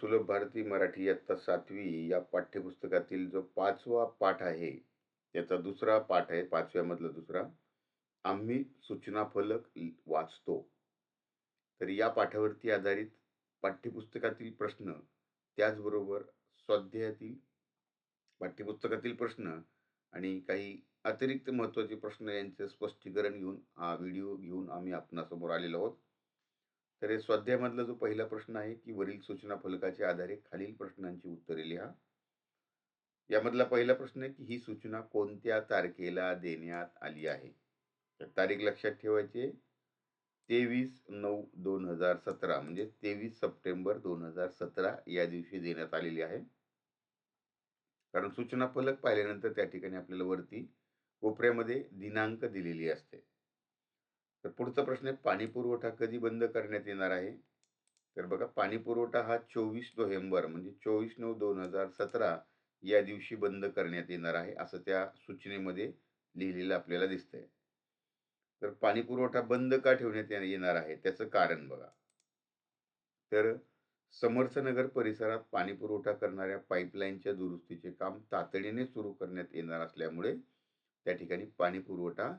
सुलभ भारती मराठी इयत्ता सातवी या पाठ्यपुस्तकातील जो पाचवा पाठ आहे त्याचा दुसरा पाठ आहे पाचव्यामधला दुसरा आम्ही सूचना फलक वाचतो. तर या पाठावरती आधारित पाठ्यपुस्तकातील प्रश्न त्याचबरोबर स्वाध्यायातील पाठ्यपुस्तकातील प्रश्न आणि काही अतिरिक्त महत्त्वाचे प्रश्न यांचे स्पष्टीकरण घेऊन हा व्हिडिओ घेऊन आम्ही आपणासमोर आलेलो आहोत. तर हे स्वाध्यायामधला जो पहिला प्रश्न आहे की वरील सूचना फलकाच्या आधारे खालील प्रश्नांची उत्तरे लिहा. यामधला पहिला प्रश्न आहे की ही सूचना कोणत्या तारखेला देण्यात आली आहे? तर तारीख लक्षात ठेवायचे तेवीस नऊ दोन हजार सतरा म्हणजे तेवीस सप्टेंबर दोन हजार सतरा या दिवशी देण्यात आलेली आहे. कारण सूचना फलक पाहिल्यानंतर त्या ठिकाणी आपल्याला वरती कोपऱ्यामध्ये दिनांक दिलेली असते. तर पुढचा प्रश्न आहे पाणी पुरवठा कधी बंद करण्यात येणार आहे? तर बघा पाणी पुरवठा हा चोवीस नोव्हेंबर म्हणजे चोवीस नऊ दोन हजार सतरा या दिवशी बंद करण्यात येणार आहे असं त्या सूचनेमध्ये लिहिलेलं आपल्याला दिसतंय. तर पाणी पुरवठा बंद का ठेवण्यात येणार आहे? त्याचं कारण बघा. तर समर्थनगर परिसरात पाणी पुरवठा करणाऱ्या पाईपलाईनच्या दुरुस्तीचे काम तातडीने सुरू करण्यात येणार असल्यामुळे त्या ठिकाणी पाणी पुरवठा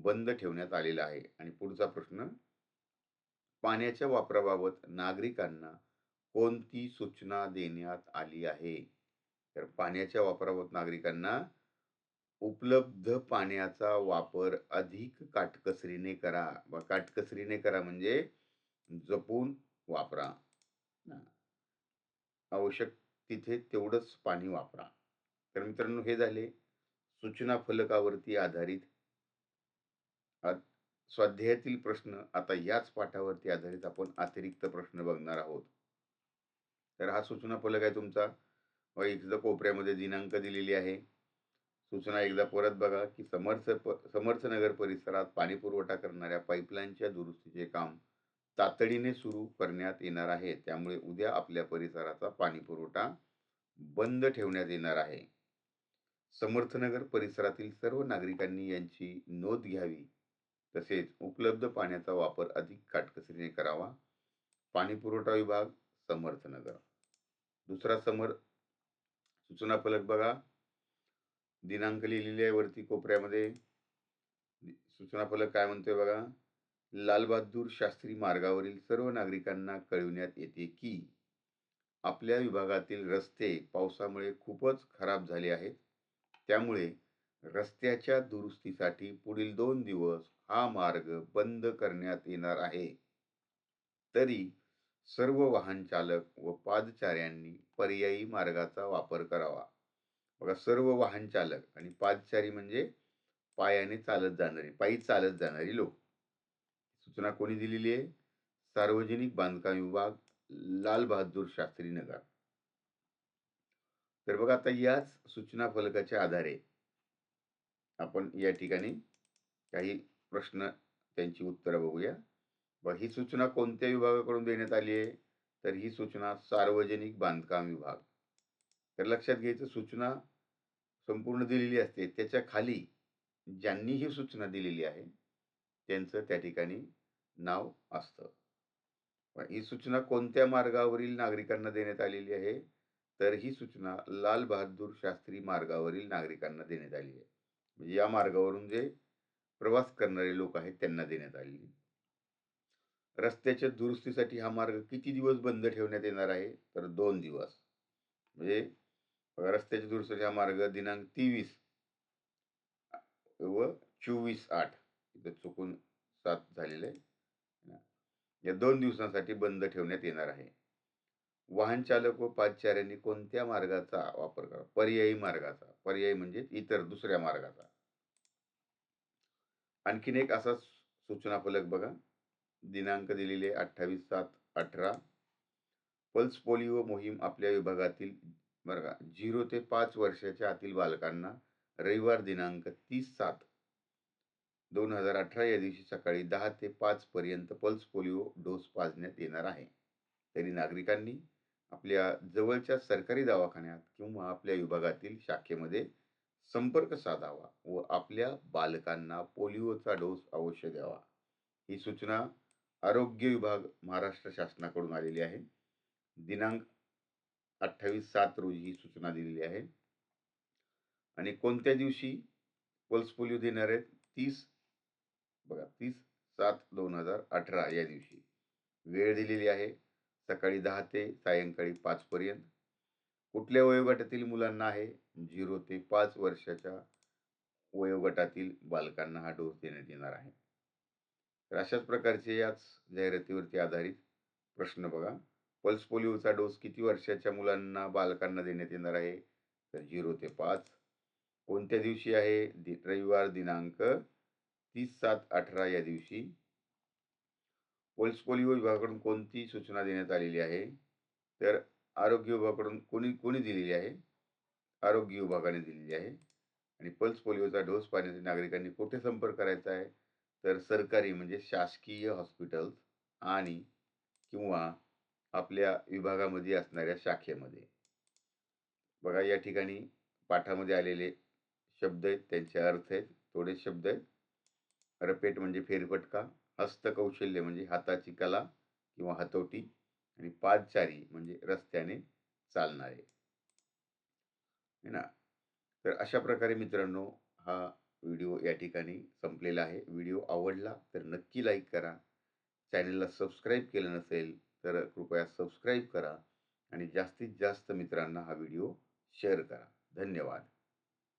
बंद ठेवण्यात आलेला आहे. आणि पुढचा प्रश्न पाण्याच्या वापराबाबत नागरिकांना कोणती सूचना देण्यात आली आहे? तर पाण्याच्या वापराबाबत नागरिकांना उपलब्ध पाण्याचा वापर अधिक काटकसरीने करा. व काटकसरीने करा म्हणजे जपून वापरा. आवश्यक तिथे तेवढंच पाणी वापरा. तर मित्रांनो हे झाले सूचना फलकावरती आधारित आ- स्वाध्यायातील प्रश्न आता याच पाठावरती आधारित आपण अतिरिक्त प्रश्न बघणार आहोत. तर हा सूचना फलक आहे तुमचा. व कोपऱ्यामध्ये दिनांक दिलेली आहे. सूचना एकदा परत बघा की समर्थ प- समर्थनगर परिसरात पाणी पुरवठा करणाऱ्या पाईपलाईनच्या दुरुस्तीचे काम तातडीने सुरू करण्यात येणार आहे. त्यामुळे उद्या आपल्या परिसराचा पाणीपुरवठा बंद ठेवण्यात येणार आहे. समर्थनगर परिसरातील सर्व नागरिकांनी यांची नोंद घ्यावी. तसेच उपलब्ध पाण्याचा वापर अधिक काटकसरीने करावा. पाणी पुरवठा विभाग समर्थनगर दुसरा समर सूचना फलक बघा. दिनांक लिहिलेले आहे वरती कोपऱ्यामध्ये. सूचना फलक काय म्हणतोय बघा? लालबहादूर शास्त्री मार्गावरील सर्व नागरिकांना कळविण्यात येते की आपल्या विभागातील रस्ते पावसामुळे खूपच खराब झाले आहेत. त्यामुळे रस्त्याच्या दुरुस्तीसाठी पुढील दोन दिवस हा मार्ग बंद करण्यात येणार आहे. तरी सर्व वाहन चालक व पादचाऱ्यांनी पर्यायी मार्गाचा वापर करावा. बघा सर्व वाहन चालक आणि पादचारी म्हणजे पायाने चालत जाणारी पायी चालत जाणारी लोक. सूचना कोणी दिलेली आहे? सार्वजनिक बांधकाम विभाग लाल बहादूर शास्त्री नगर. तर बघा आता याच सूचना फलकाच्या आधारे आपण या ठिकाणी काही प्रश्न त्यांची उत्तरं बघूया. व ही सूचना कोणत्या विभागाकडून देण्यात आली आहे? तर ही सूचना सार्वजनिक बांधकाम विभाग. तर लक्षात घ्यायचं सूचना संपूर्ण दिलेली असते. त्याच्याखाली ज्यांनी ही सूचना दिलेली आहे त्यांचं त्या ठिकाणी नाव असतं. ही सूचना कोणत्या मार्गावरील नागरिकांना देण्यात आलेली आहे? तर ही सूचना लाल बहादूर शास्त्री मार्गावरील नागरिकांना देण्यात आली आहे. म्हणजे या मार्गावरून जे प्रवास करणारे लोक आहेत त्यांना देण्यात आलेली. रस्त्याच्या दुरुस्तीसाठी हा मार्ग किती दिवस बंद ठेवण्यात येणार आहे? तर दोन दिवस. म्हणजे रस्त्याच्या दुरुस्तीसाठी हा मार्ग दिनांक तेवीस व चोवीस आठ. इथं चुकून सात झालेलं आहे. या दोन दिवसांसाठी बंद ठेवण्यात येणार आहे. वाहन चालक व पादचाऱ्यांनी कोणत्या मार्गाचा वापर करा पर्यायी मार्गाचा. पर्यायी म्हणजे इतर दुसऱ्या मार्गाचा. आणखीन एक असा सूचना फलक बघा. दिनांक दिलेले अठ्ठावीस सात अठरा. पल्स पोलिओ मोहीम आपल्या विभागातील बरं झिरो ते पाच वर्षाच्या आतील बालकांना रविवार दिनांक तीस सात दोन हजार अठरा या दिवशी सकाळी दहा ते पाच पर्यंत पल्स पोलिओ डोस पाजण्यात येणार आहे. तरी नागरिकांनी आपल्या जवळच्या सरकारी दवाखान्यात किंवा आपल्या विभागातील शाखेमध्ये संपर्क साधावा व आपल्या बालकांना पोलिओचा डोस अवश्य द्यावा. ही सूचना आरोग्य विभाग महाराष्ट्र शासनाकडून आलेली आहे. दिनांक अठ्ठावीस सात रोजी ही सूचना दिलेली आहे. आणि कोणत्या दिवशी पल्स पोलिओ देणार आहेत? तीस बघा तीस सात दोन हजार अठरा या दिवशी. वेळ दिलेली आहे. सकाळी दहा ते सायंकाळी पाचपर्यंत कुठल्या वयोगटातील मुलांना आहे? झिरो ते पाच वर्षाच्या वयोगटातील बालकांना हा डोस देण्यात येणार आहे. तर अशाच प्रकारचे याच जाहिरातीवरती आधारित प्रश्न बघा. पल्स पोलिओचा डोस किती वर्षाच्या मुलांना बालकांना देण्यात येणार आहे? तर झिरो ते पाच. कोणत्या दिवशी आहे? दि रविवार दिनांक तीस सात अठरा या दिवशी. पोल्स पोलिओ विभागाकडून कोणती सूचना देण्यात आलेली आहे? तर आरोग्य विभागाकडून कोणी कोणी दिलेली आहे? आरोग्य विभागाने दिलेली आहे. आणि पल्स पोलिओचा डोस पाहण्यासाठी नागरिकांनी कुठे संपर्क करायचा आहे? तर सरकारी म्हणजे शासकीय हॉस्पिटल्स आणि किंवा आपल्या विभागामध्ये असणाऱ्या शाखेमध्ये. बघा या ठिकाणी पाठामध्ये आलेले शब्द आहेत त्यांचे अर्थ आहेत थोडे शब्द आहेत. रपेट म्हणजे फेरफटका. हस्तकौशल्य म्हणजे हाताची कला किंवा हातोटी आणि पादचारी म्हणजे रस्त्याने चालणारे. है ना? तर अशा प्रकारे मित्रांनो हा व्हिडिओ या ठिकाणी संपलेला आहे. व्हिडिओ आवडला तर नक्की लाईक करा. चॅनलला सबस्क्राईब केलं नसेल तर कृपया सबस्क्राईब करा आणि जास्तीत जास्त मित्रांना हा व्हिडिओ शेअर करा. धन्यवाद.